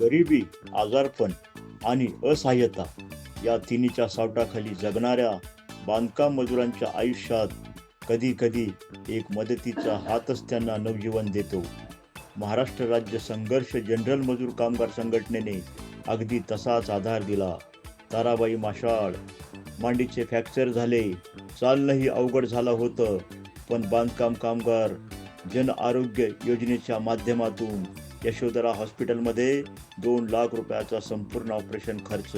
गरिबी आजारपण आणि असहाय्यता या तिन्हीच्या सावटाखाली जगणाऱ्या बांधकाम मजुरांच्या आयुष्यात कधी कधी एक मदतीचा हातच त्यांना नवजीवन देतो. महाराष्ट्र राज्य संघर्ष जनरल मजूर कामगार संघटनेने अगदी तसाच आधार दिला. ताराबाई माशाळ मांडीचे फ्रॅक्चर झाले चालणंही अवघड झालं होतं पण बांधकाम कामगार जन आरोग्य योजनेच्या माध्यमातून यशोधरा हॉस्पिटलमध्ये दोन लाख रुपयाचा संपूर्ण ऑपरेशन खर्च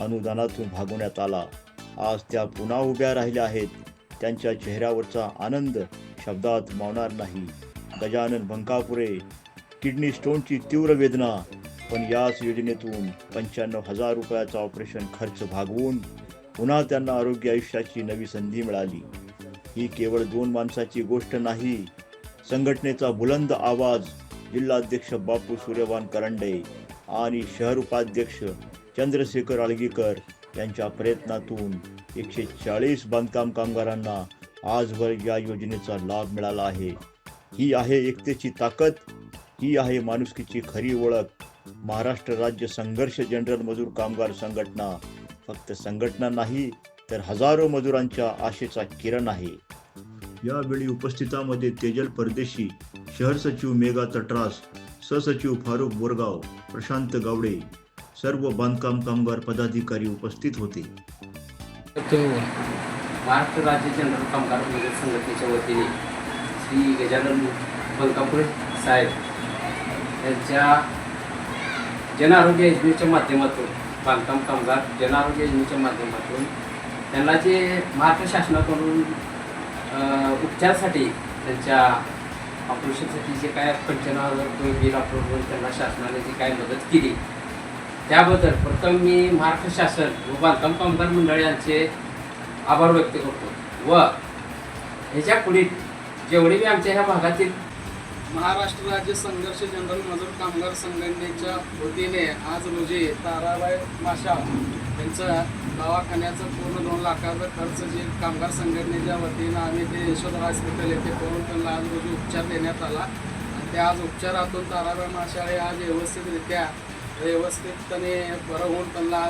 अनुदानातून भागवण्यात आला. आज त्या पुन्हा उभ्या राहिल्या आहेत. त्यांच्या चेहऱ्यावरचा आनंद शब्दात मावणार नाही. गजानन भंकापुरे किडनी स्टोनची तीव्र वेदना पण याच योजनेतून पंच्याण्णव हजार रुपयाचा ऑपरेशन खर्च भागवून पुन्हा त्यांना आरोग्य आयुष्याची नवी संधी मिळाली. ही केवळ दोन माणसाची गोष्ट नाही संघटनेचा बुलंद आवाज जिल्हाध्यक्ष बापू सूर्यवान करंडे आणि शहर उपाध्यक्ष चंद्रशेखर आळगीकर यांच्या प्रयत्नातून एकशे चाळीस बांधकाम कामगारांना आजवर या योजनेचा लाभ मिळाला आहे. ही आहे एकतेची ताकद ही आहे माणुसकीची खरी ओळख. महाराष्ट्र राज्य संघर्ष जनरल मजूर कामगार संघटना फक्त संघटना नाही तर हजारो मजुरांच्या आशेचा किरण आहे. यावेळी उपस्थितांमध्ये तेजल परदेशी शहर सचिव मेघा तटरास सहसचिव फारुख बोरगाव प्रशांत गावडे सर्व बांधकाम कामगार पदाधिकारी उपस्थित होते. महाराष्ट्र राज्य जनरल कामगार मजूर संघटनेच्या वतीने श्री गजानन बलकापूर साहेब यांच्या जन आरोग्य योजनेच्या माध्यमातून बांधकाम कामगार जन आरोग्य योजनेच्या माध्यमातून त्यांना जे महाराष्ट्र शासनाकडून उपचारासाठी त्यांच्या ऑपरेशनसाठी जे काय पंच्याण्णव हजार रुपये बिल अप्रूव्ह त्यांना शासनाने जी काय मदत केली त्याबद्दल प्रथम मी महाराष्ट्र शासन व बांधकाम कामगार मंडळ यांचे आभार व्यक्त करतो. व ह्याच्या पुढे जेवढे मी आमच्या ह्या भागातील महाराष्ट्र राज्य संघर्ष जनरल मजूर कामगार संघटनेच्या वतीने आज रोजी ताराबाई माशा त्यांचं दवाखान्याचं पूर्ण दोन लाखाचा खर्च जे कामगार संघटनेच्या वतीनं आम्ही ते यशोधरा हॉस्पिटल येथे करून त्यांना आज रोजी उपचार देण्यात आला. आणि त्या आज उपचारातून ताराबाई माशाळे आज व्यवस्थितरित्या व्यवस्थितपणे बरं होऊन त्यांना आज